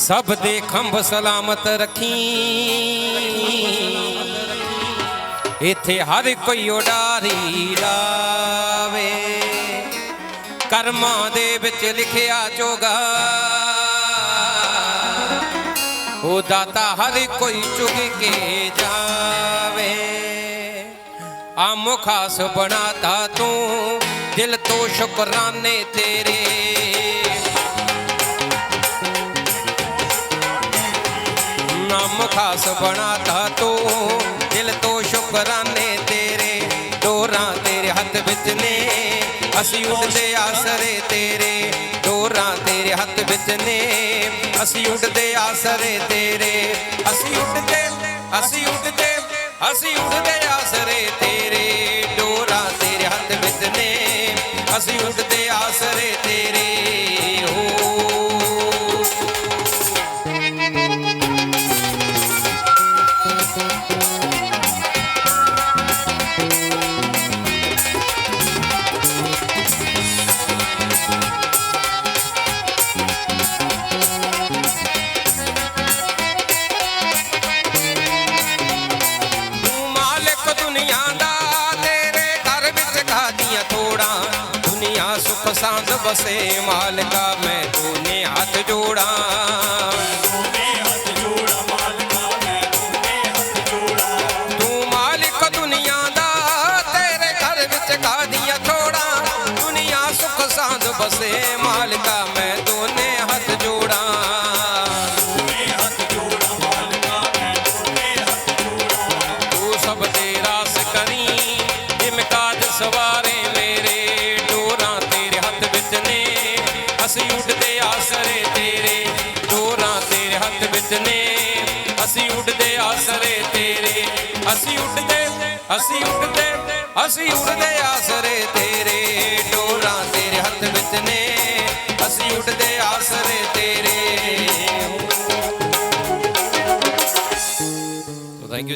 ਸਭ ਦੇ ਖੰਭ ਸਲਾਮਤ ਰੱਖੀ। ਇੱਥੇ ਹਰ ਕੋਈ ਉਡਾਰੀ ਲਾਵੇ। ਕਰਮਾਂ ਦੇ ਵਿੱਚ ਲਿਖਿਆ ਜੋਗਾ ਉਹ ਦਾਤਾ ਹਰ ਕੋਈ ਚੁਗ ਕੇ ਜਾਵੇ। ਆ ਮੁਖਾਸ ਬਣਾਤਾ ਤੂੰ, ਦਿਲ ਤੋਂ ਸ਼ੁਕਰਾਨੇ ਤੇਰੇ। ਨਾਮ ਖਾਸ ਬਣਾਤਾ ਤੂੰ। ਦਿਲ ਤੋਂ ਸ਼ੁਕਰਾਨੇ ਤੇਰੇ, ਡੋਰਾਂ ਤੇਰੇ ਹੱਥ ਵਿੱਚ ਨੇ। ਅਸੀਂ ਉੱਡਦੇ ਆਸਰੇ ਤੇਰੇ, ਡੋਰਾਂ ਤੇਰੇ ਹੱਥ ਵਿੱਚ ਨੇ। ਅਸੀਂ ਉੱਡਦੇ ਆਸਰੇ ਤੇਰੇ, ਅਸੀਂ ਉੱਡਦੇ ਅਸੀਂ ਉੱਡਦੇ ਅਸੀਂ ਉੱਡਦੇ ਆਸਰੇ ਤੇਰੇ, ਡੋਰਾਂ ਤੇਰੇ ਹੱਥ ਵਿੱਚ ਨੇ। ਅਸੀਂ ਉੱਡਦੇ ਆਸਰੇ ਤੇਰੇ ਹੋ ਦੁਨੀਆ ਸੁਖ ਸਾਂਦ ਬਸੇ ਮਾਲਕਾ ਮੈਂ ਦੋਨੇ ਹੱਥ ਜੋੜਾਂ। ਤੂੰ ਮਾਲਕ ਦੁਨੀਆ ਦਾ ਤੇਰੇ ਘਰ ਵਿੱਚ ਖਾਦੀਆਂ ਥੋੜਾਂ। ਦੁਨੀਆ ਸੁਖ ਸਾਂਦ ਬਸੇ ਮਾਲਕਾ ਅਸੀਂ ਉੱਡਦੇ ਆਸਰੇ ਤੇਰੇ ਡੋਰਾਂ ਤੇਰੇ ਹੱਥ ਵਿੱਚ ਨੇ। ਅਸੀਂ ਉੱਡਦੇ ਆਸਰੇ ਤੇਰੇ, ਅਸੀਂ ਉੱਡਦੇ ਅਸੀਂ ਉੱਡਦੇ ਅਸੀਂ ਉੱਡਦੇ ਆਸਰੇ ਤੇਰੇ ਡੋਰਾਂ ਤੇਰੇ ਹੱਥ ਵਿੱਚ ਨੇ। ਅਸੀਂ ਉੱਡਦੇ ਆਸਰੇ ਤੇਰੇ।